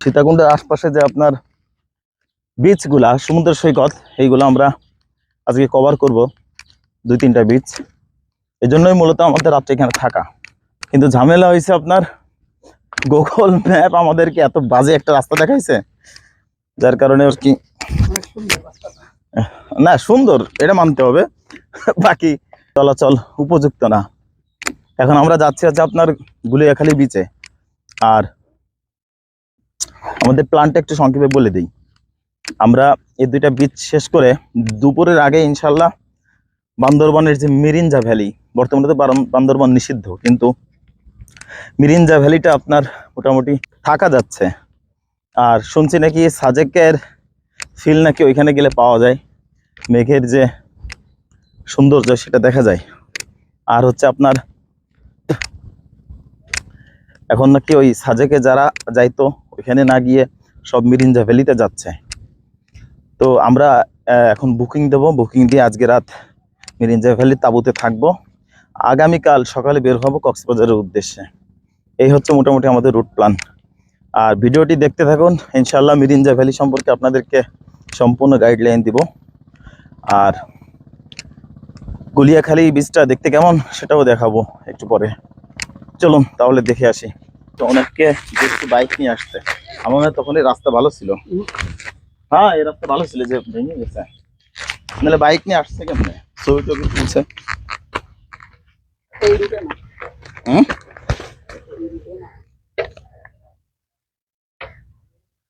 সীতাকুণ্ডের আশপাশে যে আপনার বিচগুলা সমুদ্র সৈকত, এইগুলো আমরা আজকে কভার করব, দুই তিনটা বিচ এই জন্যই মূলত আমাদের রাত্রে এখানে থাকা। কিন্তু ঝামেলা হয়েছে আপনার গুগল ম্যাপ আমাদেরকে এত বাজে একটা রাস্তা দেখাইছে, যার কারণে আর কি না, সুন্দর, এটা মানতে হবে। বাকি চলাচল উপযুক্ত না। এখন আমরা যাচ্ছি হচ্ছে আপনার গুলিয়াখালি বিচে আর আমাদের প্ল্যানটা একটু সংক্ষেপে বলে দিই। আমরা এই দুইটা বিচ শেষ করে দুপুরের আগে ইনশাল্লাহ বান্দরবনের যে মিরিঞ্জা ভ্যালি, বর্তমানে তো বান্দরবন নিষিদ্ধ, কিন্তু মিরিঞ্জা ভ্যালিটা আপনার মোটামুটি থাকা যাচ্ছে। আর শুনছি নাকি সাজেকের ফিল নাকি ওইখানে গেলে পাওয়া যায়। মেঘের যে সৌন্দর্য সেটা দেখা যায়। আর হচ্ছে আপনার এখন নাকি ওই সাজেকে যারা যাইতো ওইখানে না গিয়ে সব মিরিঞ্জা ভ্যালিতে যাচ্ছে। তো আমরা এখন বুকিং দেব। বুকিং দিয়ে আজকে রাত মিরিঞ্জা ভ্যালি তাঁবুতে থাকব। আগামীকাল সকালে বের হব কক্সবাজারের উদ্দেশ্যে। এই হচ্ছে মোটামুটি আমাদের রুট প্ল্যান আর ভিডিওটি দেখতে থাকুন। ইনশাল্লাহ মিরিঞ্জা ভ্যালি সম্পর্কে আপনাদেরকে সম্পূর্ণ গাইডলাইন দিব। আর গুলিয়াখালী বীজটা দেখতে কেমন সেটাও দেখাবো একটু পরে। চলুন, তাহলে দেখে আসি। তো অনেককে একটু বাইক নিয়ে আসতে আমার মনে তখন এই রাস্তা ভালো ছিল। হ্যাঁ এই রাস্তা ভালো ছিল যে ভেঙে গেছে। নাহলে বাইক নিয়ে আসছে কেমনে? ছবি টবি তুলছে।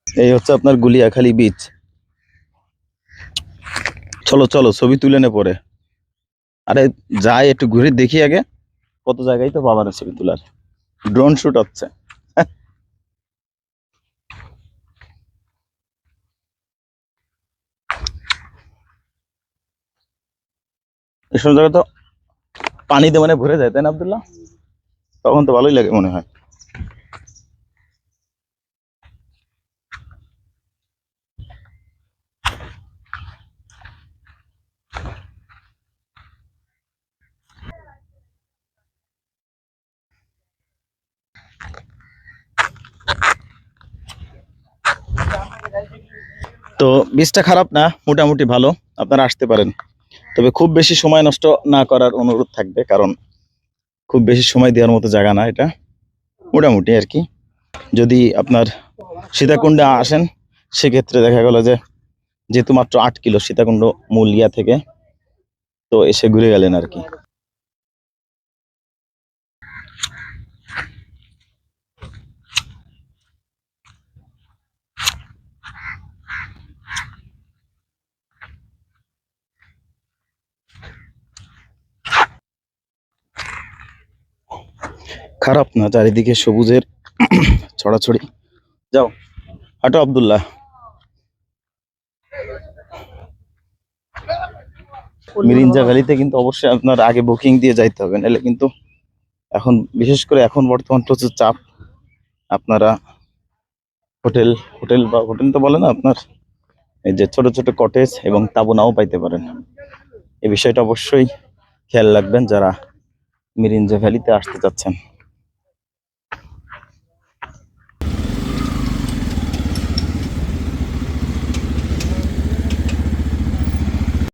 এই হচ্ছে আপনার গুলিয়াখালী বিচ চলো চলো, ছবি তুলে নে পরে। আরে, যাই, একটু ঘুরে দেখি আগে। কত জায়গায় তো বাবার ছবি তোলার। ড্রোন শুট হচ্ছে। এসব জায়গা তো পানি দিয়ে মানে ভরে যায়, তাই না আবদুল্লাহ? তখন তো ভালোই লাগে মনে হয়। তো, বীজটা খারাপ না, মোটামুটি ভালো, আপনারা আসতে পারেন। তবে খুব বেশি সময় নষ্ট না করার অনুরোধ থাকবে, কারণ খুব বেশি সময় দেওয়ার মতো জায়গা না এটা। মোটামুটি আর কি। যদি আপনার সীতাকুণ্ডে আসেন, সেক্ষেত্রে দেখা গেল যে যেহেতু মাত্র আট কিলো সীতাকুণ্ড মূল ইয়া থেকে, তো এসে ঘুরে গেলেন আর কি। খারাপ না, চারিদিকে সবুজের ছড়াছড়ি। যাও, হাঁটো আব্দুল্লাহ। মিরিঞ্জা ভ্যালিতে কিন্তু অবশ্যই আপনার আগে বুকিং দিয়ে যাইতে হবে, নাহলে কিন্তু এখন, বিশেষ করে এখন বর্তমান প্রচুর চাপ। আপনারা হোটেল হোটেল বা হোটেল তো বলে না আপনার, এই যে ছোট ছোট কটেজ এবং তাবু নাও পাইতে পারেন। এই বিষয়টা অবশ্যই খেয়াল রাখবেন যারা মিরিঞ্জা ভ্যালিতে আসতে চাচ্ছেন।